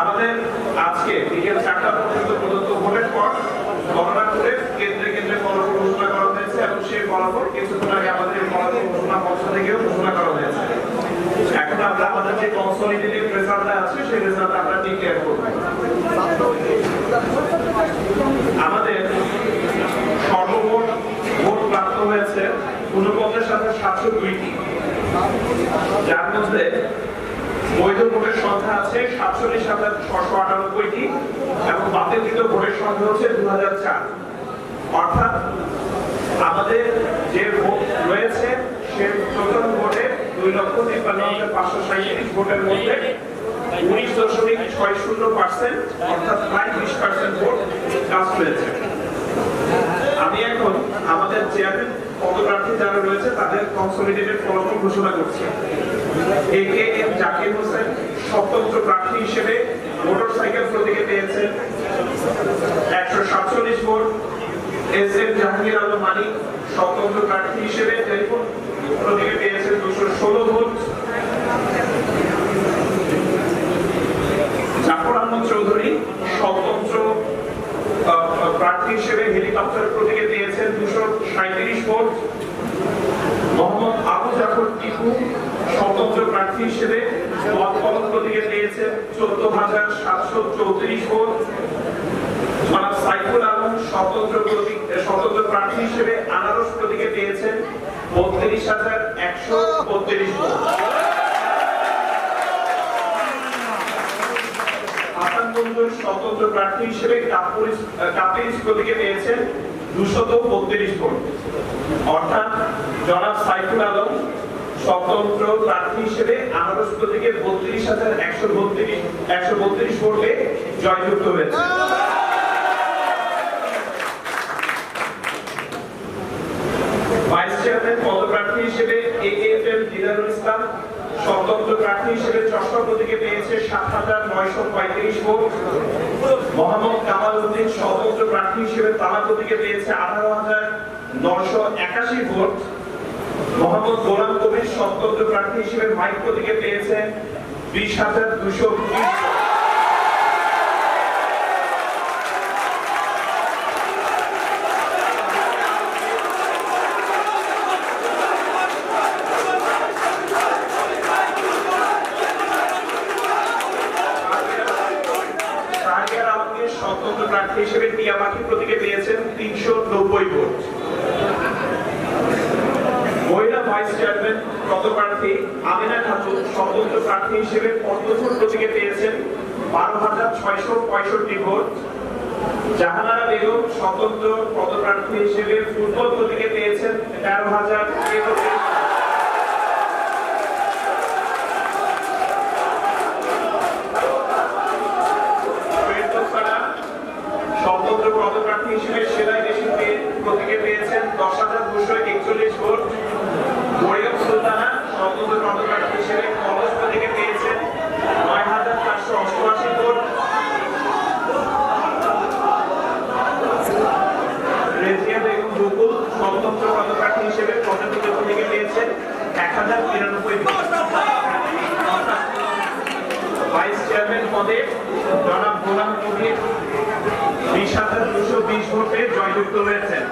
আমাদের আজকে বিকেল চারটা পর্যন্ত প্রদত্ত ভোটের পর গণনা করে কেন্দ্রে কেন্দ্রে ফলাফল ঘোষণা করা হয়েছে এবং সেই কিছুক্ষণ আগে আমাদের ফলাফল ঘোষণা পক্ষ থেকেও করা হয়েছে এখন আমরা আমাদের যে রেজাল্ট আমরা করব। আমাদের সর্বমোট ভোট প্রাপ্ত হয়েছে ঊনপঞ্চাশ হাজার সাতশো দুইটি। যার মধ্যে বৈধ ভোটের সংখ্যা আছে সাতচল্লিশ হাজার ছশো আটানব্বইটি এবং বাতিলকৃত ভোটের সংখ্যা হচ্ছে দু হাজার চার। অর্থাৎ আমাদের যে ভোট রয়েছে, সে টোটাল ভোটে দুই লক্ষ তিপ্পান্ন হাজার পাঁচশো সাঁত্রিশ ভোটের মধ্যে উনিশ দশমিক ছয় শূন্য পার্সেন্ট অর্থাৎ প্রায় বিশ পার্সেন্ট ভোট কাস্ট হয়েছে আমি এখন আমাদের চেয়ারম্যান পদপ্রার্থী যারা রয়েছে, তাদের কনসলিডেটেড ফলাফল ঘোষণা করছি। A K M Zakir Hossain স্বতন্ত্র প্রার্থী হিসেবে মোটরসাইকেল প্রতীকে পেয়েছেন। একশো সাতচল্লিশ ভোট। এস এম জাহাঙ্গীর আলম মানিক স্বতন্ত্র প্রার্থী হিসেবে টেলিফোন প্রতীকে পেয়েছেন দুশো ষোলো ভোট জাফর আহমদ চৌধুরী স্বতন্ত্র আহ, আহ, প্রার্থী হিসেবে হেলিকপ্টার প্রতীকে পেয়েছেন দুশো সাঁত্রিশ ভোট মোহাম্মদ টিপু স্বতন্ত্র প্রার্থী হিসেবে মত কলম প্রতীকে পেয়েছেন চোদ্দ হাজার সাতশো চৌত্রিশ ভোট। জনাব সাইফুল আলম স্বতন্ত্র প্রতীক স্বতন্ত্র প্রার্থী হিসেবে আনারস প্রতীকে পেয়েছেন বত্রিশ হাজার একশো বত্রিশ ভোট। স্বতন্ত্র প্রার্থী হিসেবে কাপুরিস কাপিরিস প্রতীকে পেয়েছেন দুশত বত্রিশ ভোট। অর্থাৎ জনাব সাইফুল আলম স্বতন্ত্র প্রার্থী হিসেবে আনারস প্রতীকে বত্রিশ হাজার একশো বত্রিশ একশো বত্রিশ ভোটে জয়যুক্ত হয়েছে। ভাইস চেয়ারম্যান পদপ্রার্থী হিসেবে এ দিদারুল ইসলাম স্বতন্ত্র প্রার্থী হিসেবে চশমা প্রতীকে পেয়েছে সাত হাজার নয়শো পঁয়ত্রিশ ভোট। মোহাম্মদ কামাল উদ্দিন প্রার্থী হিসেবে তারা প্রতীকে পেয়েছে আঠারো হাজার নশো একাশি ভোট। মোহাম্মদ গোলাম কবির স্বতন্ত্র প্রার্থী হিসেবে মাইক প্রতীকে পেয়েছে বিশ হাজার দুশো বিশ প্রার্থী হিসেবে টিয়ামাখি প্রতীকে পেয়েছেন তিনশো নব্বই ভোট। মহিলা ভাইস চেয়ারম্যান পদপ্রার্থী আমিনা খাতুন স্বতন্ত্র প্রার্থী হিসেবে পদ্মফুল প্রতীকে পেয়েছেন বারো হাজার ছয়শো পঁয়ষট্টি ভোট। জাহানারা বেগম স্বতন্ত্র পদপ্রার্থী হিসেবে ফুটবল প্রতীকে পেয়েছেন তেরো হাজার একত্রিশ ফেরদৌসারা স্বতন্ত্র পদপ্রার্থী হিসেবে সেলাই মেশিন পেয়ে প্রতীকে পেয়েছেন দশ একচল্লিশ হিসেবে কলস প্রতীকে পেয়েছেন এক হাজার তিরানব্বই ভাইস চেয়ারম্যান পদে জনাব গোলাম কবির বিশ হাজার দুশো বিশ ভোটে জয়যুক্ত হয়েছেন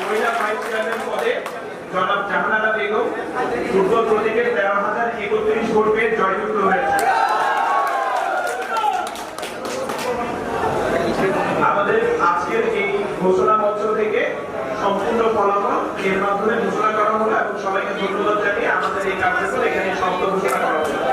মহিলা ভাইস চেয়ারম্যান পদে জনাব জাহানারা বেগম, ফুটবল প্রতীকের তেরো হাজার একত্রিশ ভোট পেয়ে জয়যুক্ত হয়েছে। আমাদের আজকের এই ঘোষণা পত্র থেকে সম্পূর্ণ ফলাফল এর মাধ্যমে ঘোষণা করা হলো এবং সবাইকে ধন্যবাদ জানিয়ে আমাদের এই কার্যক্রম এখানে শব্দ ঘোষণা করা হলো।